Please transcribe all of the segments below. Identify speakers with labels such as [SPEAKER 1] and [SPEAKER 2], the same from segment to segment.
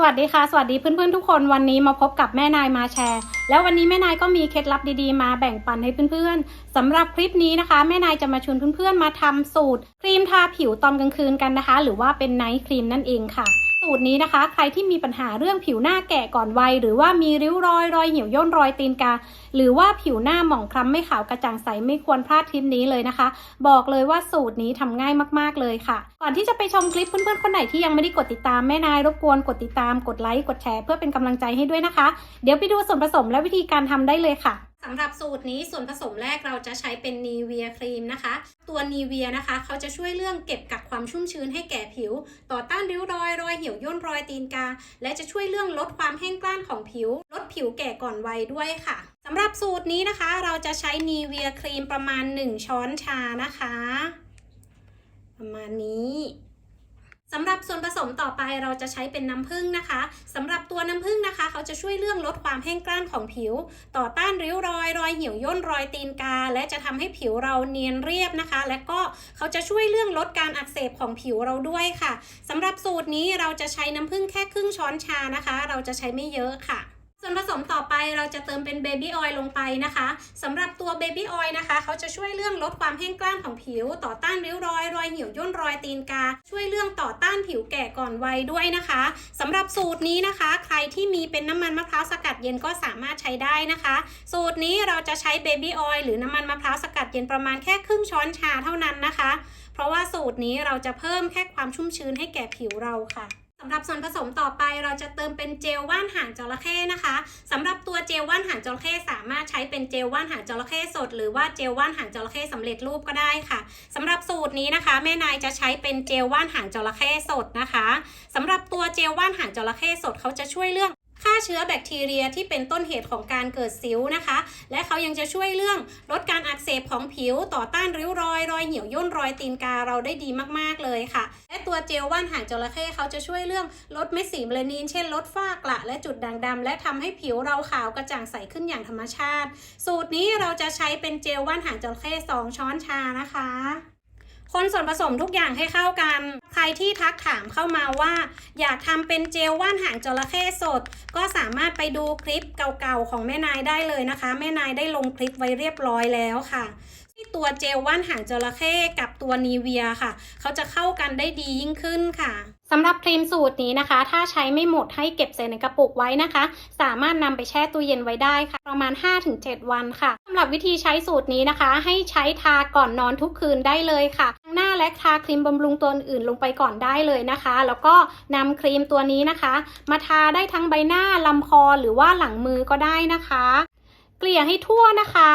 [SPEAKER 1] สวัสดีค่ะ สวัสดีเพื่อนๆทุกคนวันนี้มาพบกับแม่นายมาแชร์ แล้ววันนี้แม่นายก็มีเคล็ดลับดีๆ มาแบ่งปันให้เพื่อนๆสำหรับคลิปนี้นะคะ แม่นายจะมาชวนเพื่อนๆมาทำสูตร ครีมทาผิวตอนกลางคืนกันนะคะ หรือว่าเป็นไนท์ครีมนั่นเองค่ะ สูตรนี้นะคะ ใครที่มีปัญหาเรื่องผิวหน้าแก่ก่อนวัย หรือว่ามีริ้วรอย รอยเหี่ยวย่นรอยตีนกา หรือว่าผิวหน้าหมองคล้ำไม่ขาวกระจ่างใสไม่ควรพลาดคลิปนี้เลยนะคะ บอกเลยว่าสูตรนี้ทำง่ายมากๆเลยค่ะ ก่อนที่จะไปชมคลิปเพื่อนๆคนไหนที่ยังไม่ได้กดติดตามแม่นายรบกวนกดติดตามกดไลค์กดแชร์เพื่อเป็นกำลังใจให้ด้วยนะคะ เดี๋ยวไปดูส่วนผสมและวิธีการทำได้เลยค่ะ สำหรับสูตรนี้ส่วนผสมแรกเราจะใช้เป็นนีเวียครีมนะคะ ตัวนีเวียนะคะ เขาจะช่วยเรื่องเก็บกักความชุ่มชื้นให้แก่ผิว ต่อต้านริ้วรอยรอยเหี่ยวย่นรอยตีนกา และจะช่วยเรื่องลดความแห้งกร้านของผิว ลดผิวแก่ก่อนวัยด้วยค่ะสำหรับสูตรนี้นะคะ เราจะใช้นีเวียครีมประมาณ 1 ช้อนชานะคะ ประมาณนี้ บส่วนผสมต่อไปเราจะใช้เป็นน้ำผึ้งนะคะสำหรับตัวน้ำผึ้งนะคะ เขาจะช่วยเรื่องลดความแห้งกร้านของผิว ต่อต้านริ้วรอย รอยเหี่ยวย่นรอยตีนกา และจะทำให้ผิวเราเนียนเรียบนะคะ และก็เขาจะช่วยเรื่องลดการอักเสบของผิวเราด้วยค่ะสำหรับสูตรนี้เราจะใช้น้ำผึ้งแค่ครึ่งช้อนชานะคะ เราจะใช้ไม่เยอะค่ะ วนผสมต่อไปเราจะเติมเป็นเบบี้ออยล์ลงไปนะคะสำหรับตัวเบบี้ออยล์นะคะ เขาจะช่วยเรื่องลดความแห้งกร้านของผิว ต่อต้านริ้วรอย รอยเหี่ยวย่นรอยตีนกา ช่วยเรื่องต่อต้านผิวแก่ก่อนวัยด้วยนะคะสำหรับสูตรนี้นะคะ ใครที่มีเป็นน้ำมันมะพร้าวสกัดเย็นก็สามารถใช้ได้นะคะ สูตรนี้เราจะใช้เบบี้ออยล์หรือน้ำมันมะพร้าวสกัดเย็นประมาณแค่ครึ่งช้อนชาเท่านั้นนะคะ เพราะว่าสูตรนี้เราจะเพิ่มแค่ความชุ่มชื้นให้แก่ผิวเราค่ะ สำหรับส่วนผสมต่อไปเราจะเติมเป็นเจลว่านหางจระเข้นะคะสำหรับตัวเจลว่านหางจระเข้สามารถใช้เป็นเจลว่านหางจระเข้สด หรือว่าเจลว่านหางจระเข้สำเร็จรูปก็ได้ค่ะสำหรับสูตรนี้นะคะ แม่นายจะใช้เป็นเจลว่านหางจระเข้สดนะคะสำหรับตัวเจลว่านหางจระเข้สดเขาจะช่วยเรื่องฆ่าเชื้อแบคทีเรียที่เป็นต้นเหตุของการเกิดสิวนะคะ และเขายังจะช่วยเรื่องลดการอักเสบของผิวต่อต้านริ้วรอย รอยเหี่ยวย่นรอยตีนกาเราได้ดีมากๆเลยค่ะและ ตัวเจลว่านหางจระเข้เขาจะช่วยเรื่องลดเม็ดสีเมลานิน เช่นลดฝ้ากระและจุดด่างดำและทำให้ผิวเราขาวกระจ่างใสขึ้นอย่างธรรมชาติ สูตรนี้เราจะใช้เป็นเจลว่านหางจระเข้2ช้อนชานะคะคนส่วนผสมทุกอย่างให้เข้ากัน ใครที่ทักถามเข้ามาว่า อยากทำเป็นเจลว่านหางจระเข้สด ก็สามารถไปดูคลิปเก่าๆของแม่นายได้เลยนะคะ แม่นายได้ลงคลิปไว้เรียบร้อยแล้วค่ะ ตัวเจลว่านหางจระเข้กับตัวนีเวียค่ะ เขาจะเข้ากันได้ดียิ่งขึ้นค่ะสำหรับครีมสูตรนี้นะคะ ถ้าใช้ไม่หมดให้เก็บใส่ในกระปุกไว้นะคะ สามารถนำไปแช่ตู้เย็นไว้ได้ค่ะ ประมาณ 5-7 วันค่ะสำหรับวิธีใช้สูตรนี้นะคะ ให้ใช้ทาก่อนนอนทุกคืนได้เลยค่ะทั้งหน้าและทาครีมบำรุงตัวอื่นลงไปก่อนได้เลยนะคะ แล้วก็นำครีมตัวนี้นะคะ มาทาได้ทั้งใบหน้าลำคอหรือว่าหลังมือก็ได้นะคะ เกลี่ยให้ทั่วนะคะ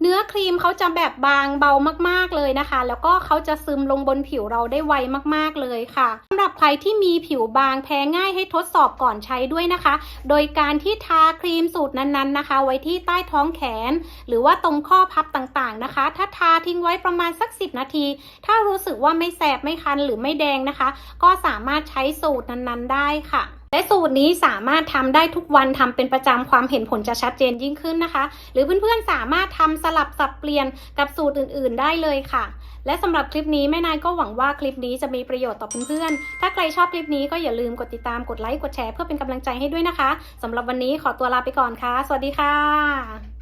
[SPEAKER 1] เนื้อครีมเขาจะแบบบางเบามากๆเลยนะคะ แล้วก็เขาจะซึมลงบนผิวเราได้ไวมากๆเลยค่ะสำหรับใครที่มีผิวบางแพ้ง่ายให้ทดสอบก่อนใช้ด้วยนะคะ โดยการที่ทาครีมสูตรนั้นๆนะคะ ไว้ที่ใต้ท้องแขน หรือว่าตรงข้อพับต่างๆนะคะ ถ้าทาทิ้งไว้ประมาณสัก 10 นาที ถ้ารู้สึกว่าไม่แสบไม่คันหรือไม่แดงนะคะ ก็สามารถใช้สูตรนั้นๆ ได้ค่ะ และสูตรนี้สามารถทำได้ทุกวันทำเป็นประจำความเห็นผลจะชัดเจนยิ่งขึ้นนะคะ หรือเพื่อนๆสามารถทำสลับสับเปลี่ยนกับสูตรอื่นๆได้เลยค่ะ และสำหรับคลิปนี้แม่นายก็หวังว่าคลิปนี้จะมีประโยชน์ต่อเพื่อนๆ ถ้าใครชอบคลิปนี้ก็อย่าลืมกดติดตามกดไลค์กดแชร์เพื่อเป็นกำลังใจให้ด้วยนะคะสำหรับวันนี้ขอตัวลาไปก่อนค่ะ สวัสดีค่ะ